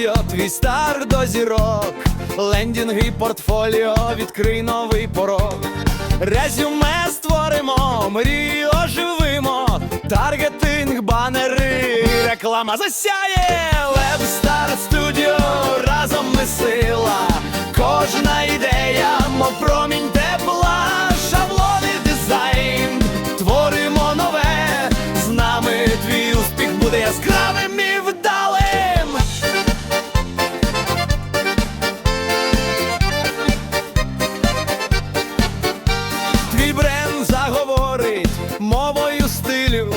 студіо, твій стар до зірок, лендінги, портфоліо, відкрий новий порог. Резюме створимо, мрії оживимо, таргетинг, банери, реклама засяє, Лебстар Студіо. разом мовою стилю.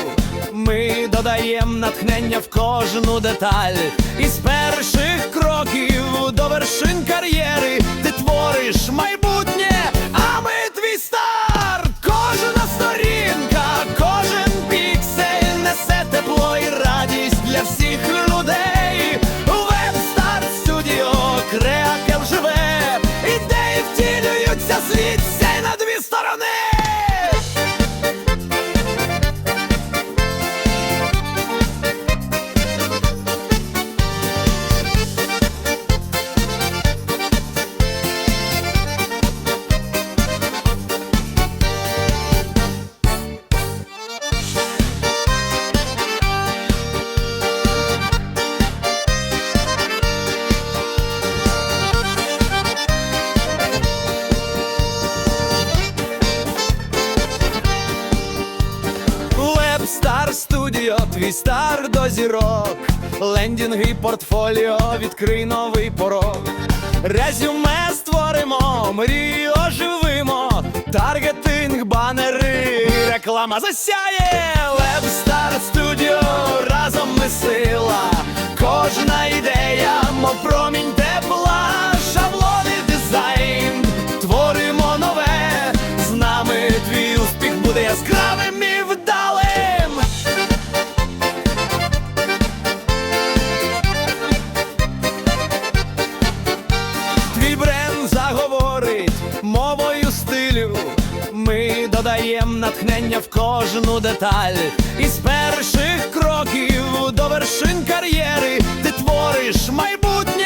Ми додаємо натхнення в кожну деталь. Із перших кроків до вершин кар'єри ти твориш майбутнє, Webstar твій стар до зірок, лендінги, портфоліо, відкрий новий порог. Резюме створимо, мрії оживимо, таргетинг, банери, реклама засяє, Лебстар Студіо разом ми сила, говорить мовою стилю, ми додаємо натхнення в кожну деталь. Із перших кроків до вершин кар'єри ти твориш майбутнє.